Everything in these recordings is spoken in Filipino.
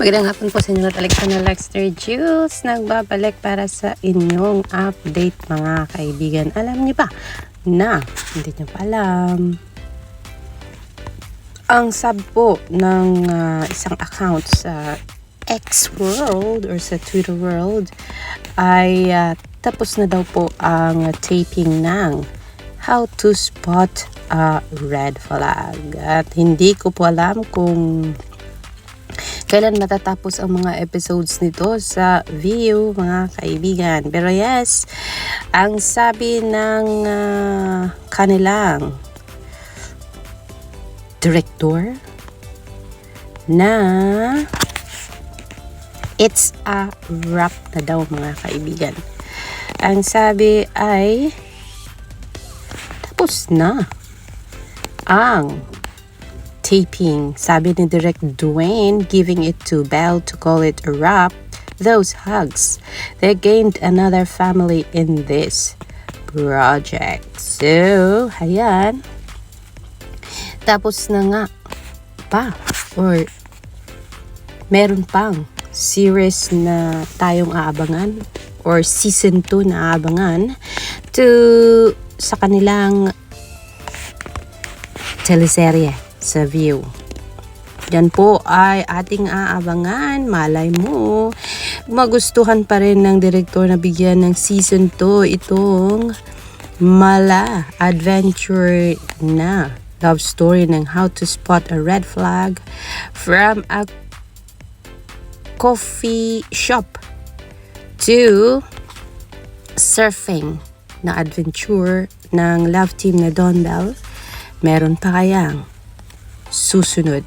Magandang hapon po sa inyo at Alexander Lexter Jules. Nagbabalik para sa inyong update mga kaibigan. Alam niyo ba na hindi niyo pa alam ang sub po ng ah, isang account sa X World or sa Twitter World ay ah, tapos na daw po ang taping ng How to Spot a Red Flag. At hindi ko po alam kung kailan matatapos ang mga episodes nito sa view mga kaibigan. Pero yes, ang sabi ng ah, kanilang director na it's a wrap na daw mga kaibigan. Ang sabi ay tapos na ang taping. Sabi ni Direct Dwayne, giving it to Belle to call it a wrap. Those hugs. They gained another family in this project. So, ayan. Tapos na nga pa. Or, meron pang series na tayong aabangan or season 2 na aabangan to sa kanilang teleserye sa View. Yan po ay ating aabangan. Malay mo, magustuhan pa rin ng direktor na bigyan ng season 2 itong mala adventure na love story ng how to spot a red flag from a coffee shop to surfing na adventure ng love team na Don Bell. Meron pa kayang susunod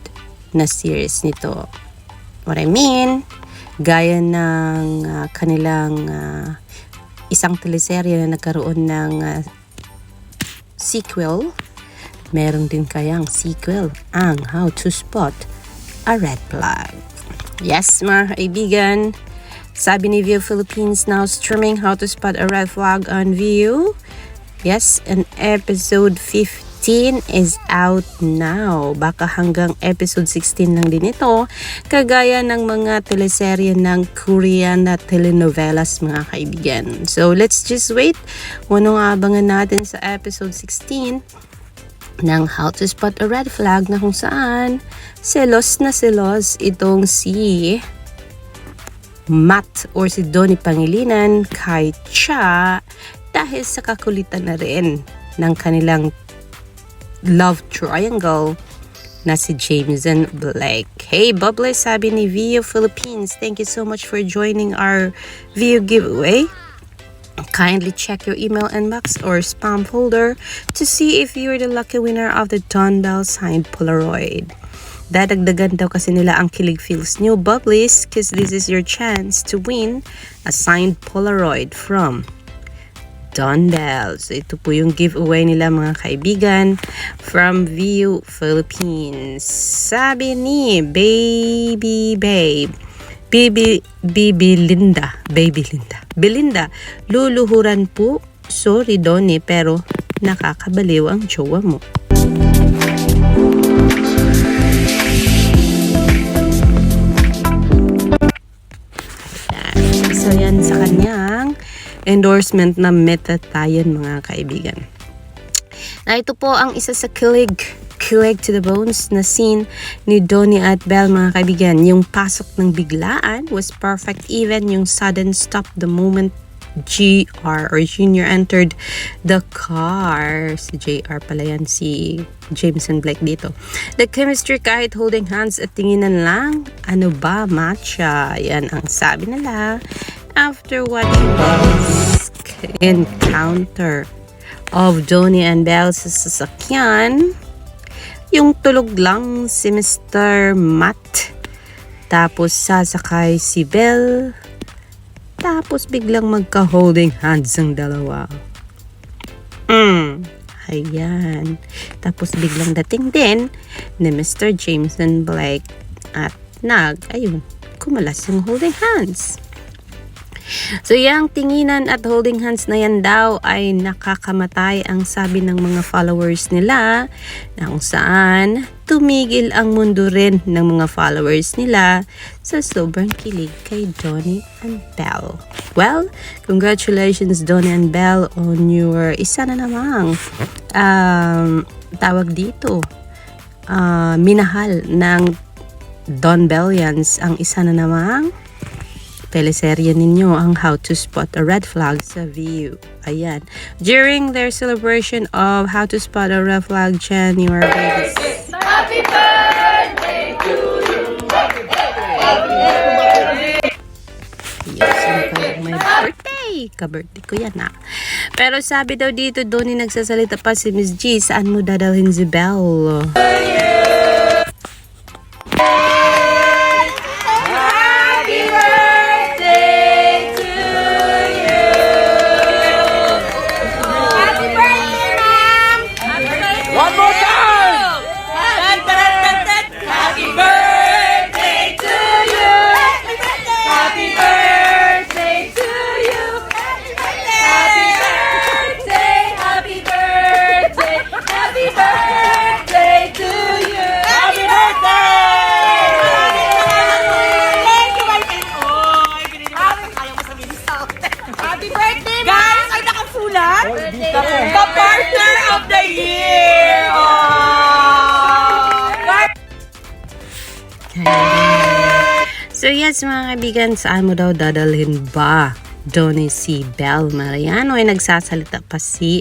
na series nito. What I mean, gaya ng ah, kanilang ah, isang teleserye na nagkaroon ng ah, sequel, meron din kayang sequel ang How to Spot a Red Flag. Yes, mga kaibigan, sabi ni View Philippines now streaming How to Spot a Red Flag on View. Yes, and episode 15 is out now. Baka hanggang episode 16 lang din ito. Kagaya ng mga teleserye ng Korean na telenovelas mga kaibigan. So let's just wait. Kung anong abangan natin sa episode 16 ng How to Spot a Red Flag na kung saan selos na selos itong si Matt or si Donnie Pangilinan kay Cha dahil sa kakulitan na rin ng kanilang love triangle na si James and Blake. Hey, Bubble, sabi ni Vio Philippines, thank you so much for joining our Vio giveaway. Kindly check your email inbox or spam folder to see if you're the lucky winner of the Don signed Polaroid. Dadagdagan daw kasi nila ang Kilig Feels new bubblies because this is your chance to win a signed Polaroid from Don Bell. So ito po yung giveaway nila mga kaibigan from View Philippines. Sabi ni Baby Babe, Baby, Baby Linda, Baby Linda, Belinda, luluhuran po, sorry Donnie, pero nakakabaliw ang jowa mo. So yan sa kanyang endorsement na metatayan mga kaibigan. Na ito po ang isa sa kilig, kilig to the bones na scene ni Donnie at Belle mga kaibigan. Yung pasok ng biglaan was perfect even yung sudden stop the moment GR or Junior entered the car. Si JR pala yan, si Jameson Blake dito. The chemistry kahit holding hands at tinginan lang, ano ba, matcha? Yan ang sabi nila after watching this encounter of Donnie and Belle sa sasakyan. Yung tulog lang si Mr. Matt. Tapos sasakay si Belle. Tapos biglang magka-holding hands ang dalawa. Mm, ayan. Tapos biglang dating din ni Mr. Jameson Blake at nag, ayun, kumalas yung holding hands. So yung tinginan at holding hands na yan daw ay nakakamatay ang sabi ng mga followers nila na kung saan tumigil ang mundo rin ng mga followers nila sa sobrang kilig kay Donnie and Belle. Well, congratulations Donnie and Belle on your isa na namang um, tawag dito ah, minahal ng Don Bellians ang isa na namang teleserye ninyo ang How to Spot a Red Flag sa View. Ayan. During their celebration of How to Spot a Red Flag January Yes, ano pa yung may birthday. Ka-birthday ko yan ah. Pero sabi daw dito, doon yung nagsasalita pa si Miss G, saan mo dadalhin si Belle? One So yes mga kaibigan, saan mo daw dadalhin ba? Donnie si Belle Mariano ay nagsasalita pa si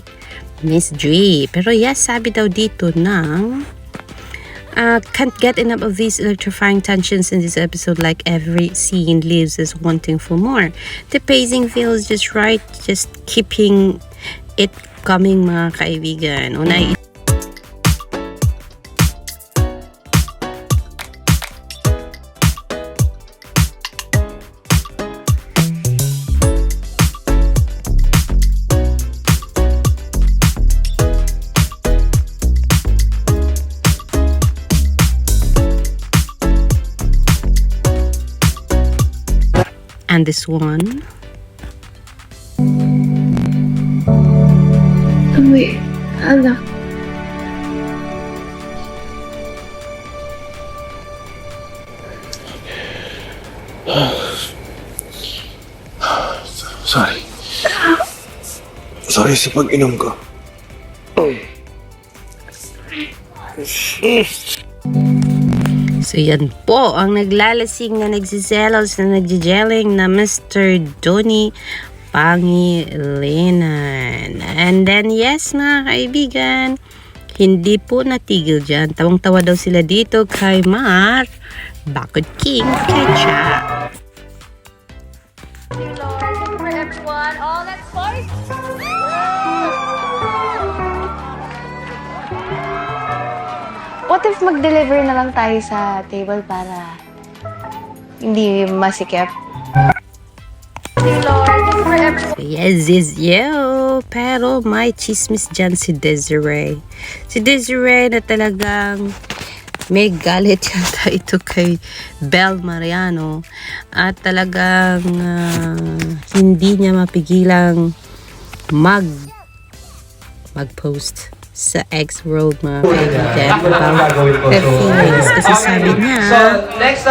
Miss G. Pero yes, sabi daw dito ng uh, can't get enough of these electrifying tensions in this episode like every scene leaves us wanting for more. The pacing feels just right, just keeping it coming mga kaibigan. Una, and this one. Amoy alak. Sorry. Sorry sa pag-inom ko. So yan po ang naglalasing na nagsiselos na nagjijeling na Mr. Donny Pangilinan. And then yes mga kaibigan, hindi po natigil dyan. Tawang-tawa daw sila dito kay Mar Bakod King Ketchup. What if mag-deliver na lang tayo sa table para hindi masikip? Yes, is you. Pero may chismis dyan si Desiree. Si Desiree na talagang may galit yata ito kay Bel Mariano at talagang ah, hindi niya mapigilang mag mag-post sa X World mga kaibigan about her feelings kasi sabi niya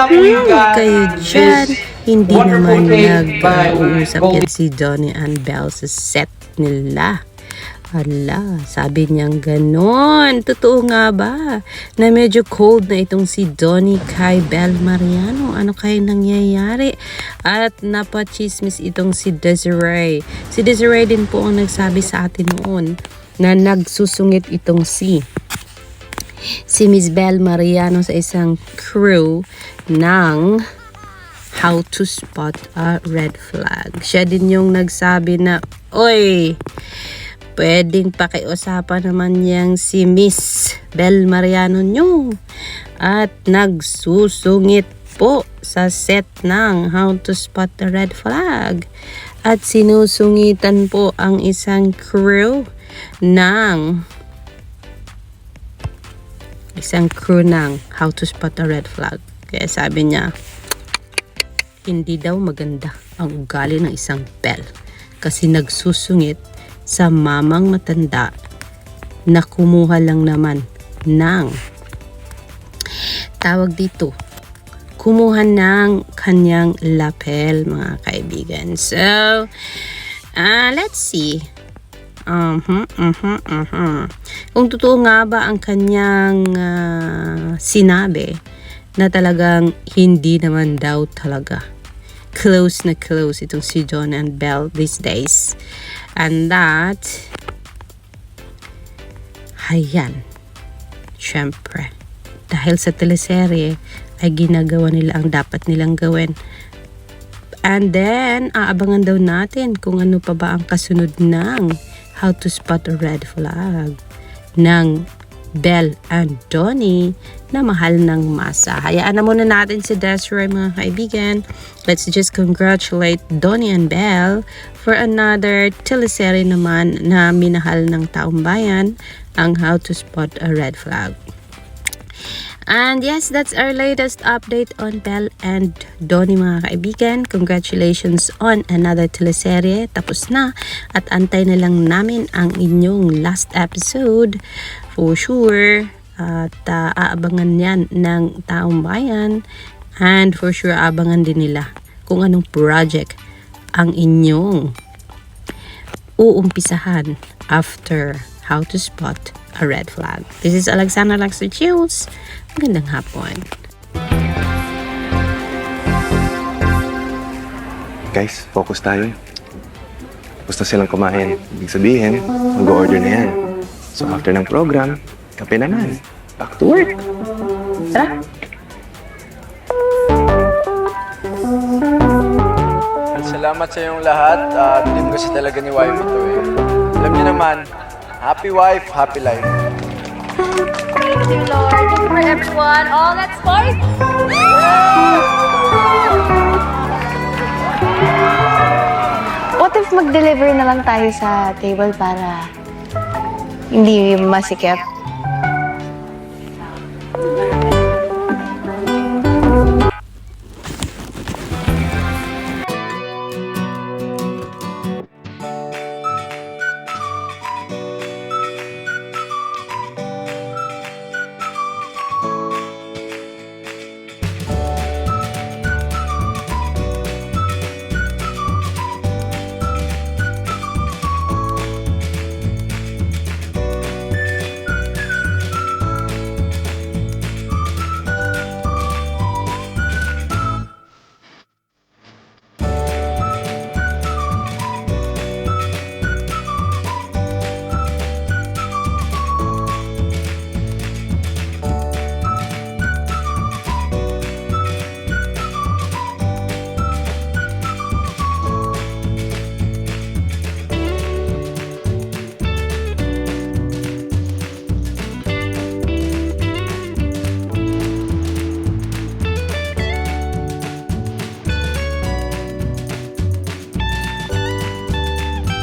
Hmm, kayo dyan, hindi naman nag-uusap yan si Donnie and Belle sa set nila. Hala, sabi niyang ganon. Totoo nga ba na medyo cold na itong si Donnie kay Belle Mariano? Ano kaya nangyayari? At napachismis itong si Desiree. Si Desiree din po ang nagsabi sa atin noon na nagsusungit itong si si Miss Belle Mariano sa isang crew ng How to Spot a Red Flag. Siya din yung nagsabi na, Oy, pwedeng pakiusapan naman yang si Miss Belle Mariano nyo. At nagsusungit po sa set ng How to Spot a Red Flag. At sinusungitan po ang isang crew ng isang crew ng How to Spot a Red Flag. Kaya sabi niya, hindi daw maganda ang ugali ng isang bell kasi nagsusungit sa mamang matanda na kumuha lang naman ng tawag dito, kumuha ng kanyang lapel, mga kaibigan. So, ah let's see. Mhm, mhm, mhm. Kung totoo nga ba ang kanyang ah, sinabi na talagang hindi naman daw talaga close na close itong si John and Belle these days. And that, hayan, syempre, dahil sa teleserye ay ginagawa nila ang dapat nilang gawin. And then, aabangan daw natin kung ano pa ba ang kasunod ng How to Spot a Red Flag ng Belle and Donnie na mahal ng masa. Hayaan na muna natin si Desiree mga kaibigan. Let's just congratulate Donnie and Belle for another teleserye naman na minahal ng taong bayan ang How to Spot a Red Flag. And yes, that's our latest update on Belle and Donnie mga kaibigan. Congratulations on another teleserye. Tapos na. At antay na lang namin ang inyong last episode. For sure. At ah, aabangan yan ng taong bayan. And for sure, aabangan din nila kung anong project ang inyong uumpisahan after how to spot a red flag. This is Alexandra Laxer Chills. Magandang hapon. Guys, focus tayo. Na silang kumain. Ibig sabihin, mag-order na yan. So after ng program, kape naman. Back to work. Tara! Salamat sa inyong lahat. Uh, dream kasi talaga ni wife ito eh. Alam niyo naman, Happy wife, happy life. Thank you, Lord. For everyone. Oh, All that's part. What if mag-deliver na lang tayo sa table para hindi masikip?